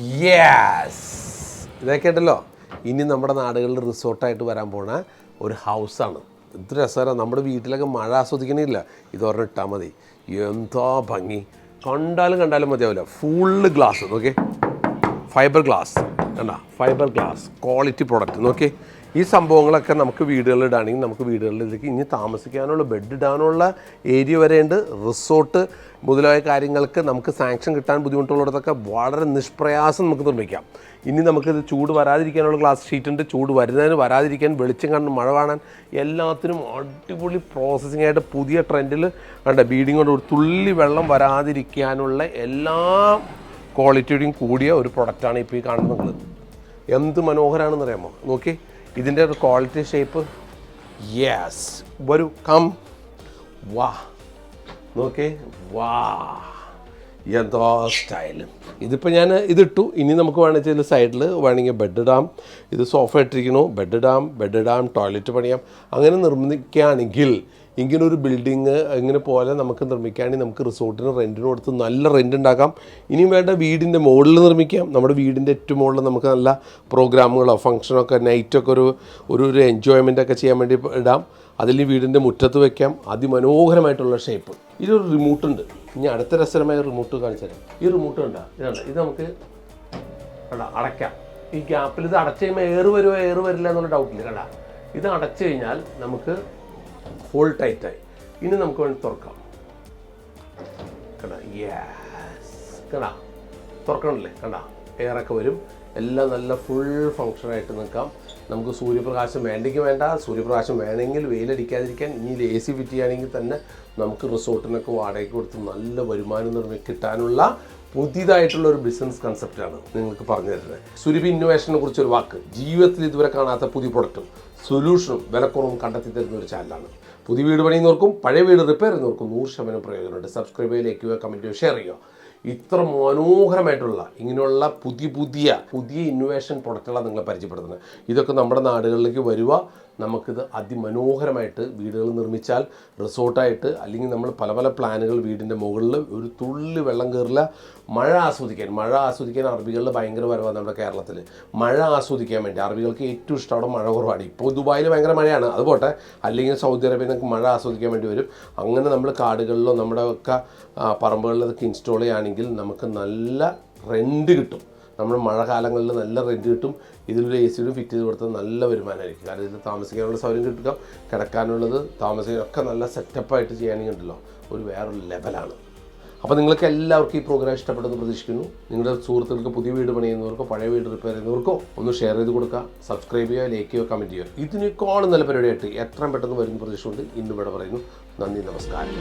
Yes ഇതൊക്കെ ഉണ്ടല്ലോ ഇനി നമ്മുടെ നാടുകളിൽ റിസോർട്ടായിട്ട് വരാൻ പോണ ഒരു ഹൗസാണ്. ഇത് രസകരം നമ്മുടെ വീട്ടിലൊക്കെ മഴ ആസ്വദിക്കണില്ല. ഇത് പറഞ്ഞിട്ടാൽ മതി. എന്തോ ഭംഗി. കണ്ടാലും കണ്ടാലും മതിയാവില്ല. ഫുള്ള് ഗ്ലാസ് നോക്കേ ഫൈബർ ഗ്ലാസ് കണ്ട? ഫൈബർ ഗ്ലാസ് ക്വാളിറ്റി പ്രോഡക്റ്റ് നോക്കി ഈ സംഭവങ്ങളൊക്കെ നമുക്ക് വീടുകളിൽ ഇടുകയാണെങ്കിൽ നമുക്ക് വീടുകളിലേക്ക് ഇനി താമസിക്കാനുള്ള ബെഡ് ഇടാനുള്ള ഏരിയ വരെയുണ്ട് റിസോർട്ട് മുതലായ കാര്യങ്ങൾക്ക് നമുക്ക് സാങ്ഷൻ കിട്ടാൻ ബുദ്ധിമുട്ടുള്ളിടത്തൊക്കെ വളരെ നിഷ്പ്രയാസം നമുക്ക് നിർമ്മിക്കാം. ഇനി നമുക്കിത് ചൂട് വരാതിരിക്കാനുള്ള ഗ്ലാസ് ഷീറ്റ് ഉണ്ട്. ചൂട് വരുന്നതിന് വരാതിരിക്കാൻ വെളിച്ചം കാണാൻ മഴ കാണാൻ എല്ലാത്തിനും അടിപൊളി പ്രോസസ്സിംഗ് ആയിട്ട് പുതിയ ട്രെൻഡിൽ കണ്ട? ബീഡിങ് കൊണ്ട് ഒരു തുള്ളി വെള്ളം വരാതിരിക്കാനുള്ള എല്ലാ ക്വാളിറ്റിയുടെയും കൂടിയ ഒരു പ്രൊഡക്റ്റാണ് ഇപ്പോൾ ഈ കാണുന്നത്. എന്ത് മനോഹരമാണെന്ന് അറിയാമോ നോക്കി ഇതിന്റെ ഒരു ക്വാളിറ്റി ഷേപ്പ് യെസ് വരൂ കം വാ. നോക്കേ. വാ. എന്തോ സ്റ്റൈൽ ഇതിപ്പോൾ ഞാൻ ഇതിട്ടു. ഇനി നമുക്ക് വേണമെങ്കിൽ സൈഡിൽ വേണമെങ്കിൽ ബെഡ് ഇടാം. ഇത് സോഫ ഇട്ടിരിക്കണു ബെഡ് ഇടാം. ബെഡ് ഇടാം. ടോയ്ലറ്റ് പണിയാം. അങ്ങനെ നിർമ്മിക്കുകയാണെങ്കിൽ ഇങ്ങനെ ഒരു ബിൽഡിങ് ഇങ്ങനെ പോലെ നമുക്ക് നിർമ്മിക്കുകയാണെങ്കിൽ നമുക്ക് റിസോർട്ടിന് റെന്റിന് കൊടുത്ത് നല്ല റെന്റ് ഉണ്ടാക്കാം. ഇനിയും വേണ്ട വീടിന്റെ മുകളിൽ നിർമ്മിക്കാം. നമ്മുടെ വീടിന്റെ ഏറ്റവും മുകളിൽ നമുക്ക് നല്ല പ്രോഗ്രാമുകളോ ഫംഗ്ഷനോ ഒക്കെ നൈറ്റൊക്കെ ഒരു ഒരു ഒരു എൻജോയ്മെന്റ് ഒക്കെ ചെയ്യാൻ വേണ്ടി ഇടാം. അതിൽ വീടിന്റെ മുറ്റത്ത് വയ്ക്കാം അതിമനോഹരമായിട്ടുള്ള ഷേപ്പ് ഇതൊരു റിമോട്ട് ഉണ്ട്. ഇനി അടുത്ത രസകരമായ റിമോട്ട് കാണിച്ചു ഈ റിമോട്ട് ഉണ്ടാ ഇതാണ്. ഇത് നമുക്ക് അടയ്ക്കാം. ഈ ഗ്യാപ്പിൽ ഇത് അടച്ചു കഴിയുമ്പോൾ ഏറ് വരുമോ ഏറ് വരില്ല എന്നുള്ള ഡൗട്ടില്ല കണ്ട? ഇത് അടച്ചു കഴിഞ്ഞാൽ നമുക്ക് ഫുൾ ടൈറ്റായി ഇനി നമുക്ക് വേണ്ടി തുറക്കാം. കണ്ട? തുറക്കണല്ലേ? കണ്ട? എയറൊക്കെ വരും. എല്ലാം നല്ല ഫുൾ ഫങ്ഷനായിട്ട് നിൽക്കാം. നമുക്ക് സൂര്യപ്രകാശം വേണ്ടെങ്കിൽ വേണ്ട. സൂര്യപ്രകാശം വേണമെങ്കിൽ വെയിലടിക്കാതിരിക്കാൻ ഇനി എ സി ഫിറ്റ് ചെയ്യുകയാണെങ്കിൽ തന്നെ നമുക്ക് റിസോർട്ടിനൊക്കെ വാടകയ്ക്ക് കൊടുത്ത് നല്ല വരുമാനം നിർമ്മി കിട്ടാനുള്ള പുതിയതായിട്ടുള്ള ഒരു ബിസിനസ് കൺസെപ്റ്റാണ് നിങ്ങൾക്ക് പറഞ്ഞു തരുന്നത്. സുരഭി ഇന്നോവേഷനെ കുറിച്ച് ഒരു വാക്ക്. ജീവിതത്തിൽ ഇതുവരെ കാണാത്ത പുതിയ പ്രൊഡക്റ്റും സൊല്യൂഷനും വിലക്കുറവും കണ്ടെത്തി തരുന്ന ഒരു ചാനലാണ് പുതിയ വീട് പണിയുന്നവർക്കും പഴയ വീട് റിപ്പയർ ചെയ്യുന്നവർക്കും നൂറ് ശതമാനം പ്രയോജനമുണ്ട്. സബ്സ്ക്രൈബ് ചെയ്യുക ലൈക്ക് ചെയ്യുക കമന്റ് ചെയ്യുക ഷെയർ ചെയ്യുക. ഇത്ര മനോഹരമായിട്ടുള്ള ഇങ്ങനെയുള്ള പുതിയ പുതിയ പുതിയ ഇന്നോവേഷൻ പ്രൊഡക്റ്റുകളാണ് നിങ്ങളെ പരിചയപ്പെടുത്തുന്നത്. ഇതൊക്കെ നമ്മുടെ നാടുകളിലേക്ക് വരിക നമുക്കിത് അതിമനോഹരമായിട്ട് വീടുകൾ നിർമ്മിച്ചാൽ റിസോർട്ടായിട്ട് അല്ലെങ്കിൽ നമ്മൾ പല പല പ്ലാനുകൾ വീടിന്റെ മുകളിൽ ഒരു തുള്ളി വെള്ളം കയറില്ല. മഴ ആസ്വദിക്കാൻ മഴ ആസ്വദിക്കാൻ അറബികളിൽ ഭയങ്കര വരവാണ് നമ്മുടെ കേരളത്തിൽ. മഴ ആസ്വദിക്കാൻ വേണ്ടി അറബികൾക്ക് ഏറ്റവും ഇഷ്ടം അവിടെ മഴ കുറവാണ്. ഇപ്പോൾ ദുബായിൽ ഭയങ്കര മഴയാണ് അത് പോട്ടെ. അല്ലെങ്കിൽ സൗദി നമുക്ക് മഴ ആസ്വദിക്കാൻ വേണ്ടി വരും. അങ്ങനെ നമ്മൾ കാടുകളിലോ നമ്മുടെ ഒക്കെ പറമ്പുകളിലൊക്കെ ഇൻസ്റ്റാൾ ചെയ്യുകയാണെങ്കിൽ നമുക്ക് നല്ല റെന്റ് കിട്ടും. നമ്മൾ മഴക്കാലങ്ങളിൽ നല്ല റെന്റ് കിട്ടും. ഇതിലൊരു എ സിയുടെ ഫിറ്റ് ചെയ്ത് കൊടുത്താൽ നല്ല വരുമാനമായിരിക്കും. കാരണം ഇതിൽ താമസിക്കാനുള്ള സൗകര്യം കിട്ടുക കിടക്കാനുള്ളത് താമസിക്കാൻ ഒക്കെ നല്ല സെറ്റപ്പായിട്ട് ചെയ്യാനെങ്കിൽ ഉണ്ടല്ലോ ഒരു വേറൊരു ലെവലാണ് അപ്പോൾ നിങ്ങൾക്ക് എല്ലാവർക്കും ഈ പ്രോഗ്രാം ഇഷ്ടപ്പെട്ടെന്ന് പ്രതീക്ഷിക്കുന്നു. നിങ്ങളുടെ സുഹൃത്തുക്കൾക്ക് പുതിയ വീട് പണിയുന്നവർക്കോ പഴയ വീട് റിപ്പയർ ചെയ്യുന്നവർക്കോ ഒന്ന് ഷെയർ ചെയ്ത് കൊടുക്കുക സബ്സ്ക്രൈബ് ചെയ്യുക ലൈക്ക് ചെയ്യുക കമന്റ് ചെയ്യുക. ഇതിനേക്കാളും നല്ല പരിപാടിയായിട്ട് എത്രയും പെട്ടെന്ന് വരുന്ന പ്രതീക്ഷ കൊണ്ട് ഇന്ന് ഇവിടെ പറയുന്നു. നന്ദി നമസ്കാരം.